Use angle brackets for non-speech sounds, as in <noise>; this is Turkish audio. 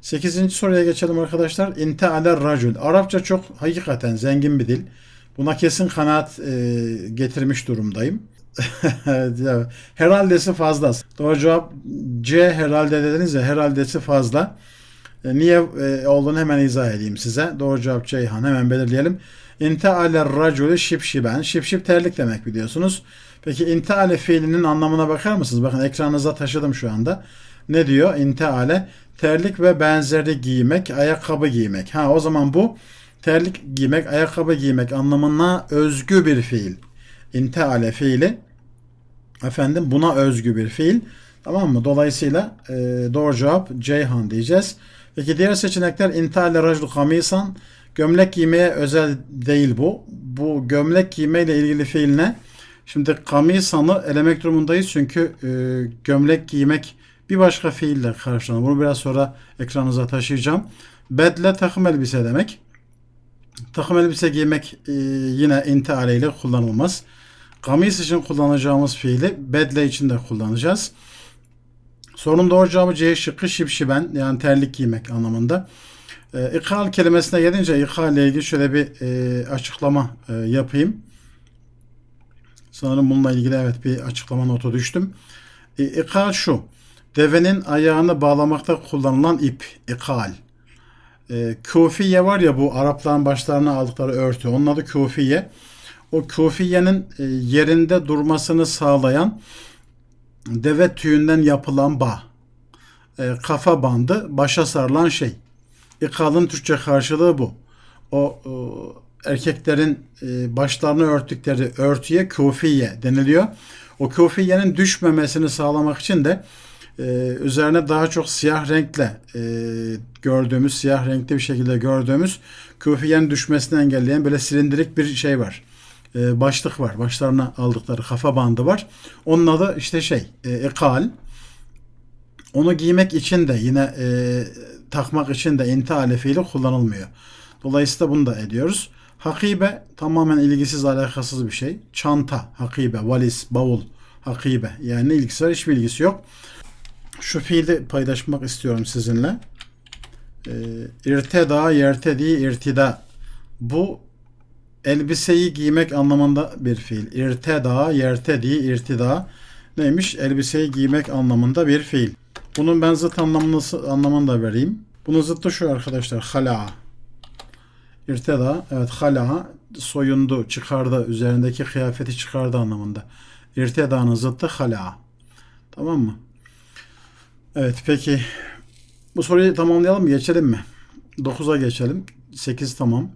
8. soruya geçelim arkadaşlar. İnte ale racül. Arapça çok hakikaten zengin bir dil. Buna kesin kanaat e, getirmiş durumdayım. <laughs> Ya, Herhaldesi fazla. Doğru cevap C herhalde dediniz ya herhaldesi fazla. E, Niye e, olduğunu hemen izah edeyim size. Doğru cevap Ceyhan. Hemen belirleyelim. İnteale racülü şipşiben. Şipşip terlik demek biliyorsunuz. Peki inteale fiilinin anlamına bakar mısınız? Bakın ekranınıza taşıdım şu anda. Ne diyor? İnteale terlik ve benzeri giymek, ayakkabı giymek. Ha o zaman bu terlik giymek, ayakkabı giymek anlamına özgü bir fiil. İnteale fiili efendim buna özgü bir fiil. Tamam mı? Dolayısıyla e, doğru cevap Ceyhan diyeceğiz. Peki diğer seçenekler intihale raclu kamisan gömlek giymeye özel değil bu. Bu gömlek giymeyle ilgili fiil ne? Şimdi kamisanı elemek durumundayız çünkü e, gömlek giymek bir başka fiille karşılanır. Bunu biraz sonra ekranınıza taşıyacağım. Bedle takım elbise demek. Takım elbise giymek e, yine intihale ile kullanılmaz. Kamis için kullanacağımız fiili bedle için de kullanacağız. Sorunun doğru cevabı C şıkkı şipşiben yani terlik giymek anlamında. E, ikal kelimesine gelince ikal ile ilgili şöyle bir e, açıklama e, yapayım. Sanırım bununla ilgili evet bir açıklama notu düştüm. E, ikal şu. Devenin ayağını bağlamakta kullanılan ip. ikal. E, kufiye var ya bu Arapların başlarına aldıkları örtü. Onun adı kufiye. O kufiyenin e, yerinde durmasını sağlayan deve tüyünden yapılan bağ. E, kafa bandı, başa sarılan şey. İkalın Türkçe karşılığı bu. O, o erkeklerin e, başlarını örttükleri örtüye kufiye deniliyor. O kufiyenin düşmemesini sağlamak için de e, üzerine daha çok siyah renkle e, gördüğümüz, siyah renkli bir şekilde gördüğümüz kufiyenin düşmesini engelleyen böyle silindirik bir şey var. E, başlık var. Başlarına aldıkları kafa bandı var. Onun adı işte şey, e, ekal. Onu giymek için de yine e, takmak için de intihale fiili kullanılmıyor. Dolayısıyla bunu da ediyoruz. Hakibe tamamen ilgisiz alakasız bir şey. Çanta, hakibe, valiz, bavul, hakibe. Yani ilgisi var? Hiçbir ilgisi yok. Şu fiili paylaşmak istiyorum sizinle. Ee, irteda, yertedi, irtida. Bu elbiseyi giymek anlamında bir fiil. İrteda, yertedi, irtida. Neymiş? Elbiseyi giymek anlamında bir fiil. Bunun ben zıt anlamını, anlamını da vereyim. Bunun zıttı şu arkadaşlar. Hala. İrteda, evet hala soyundu, çıkardı, üzerindeki kıyafeti çıkardı anlamında. İrteda'nın zıttı hala. Tamam mı? Evet peki bu soruyu tamamlayalım mı? Geçelim mi? 9'a geçelim. 8 tamam.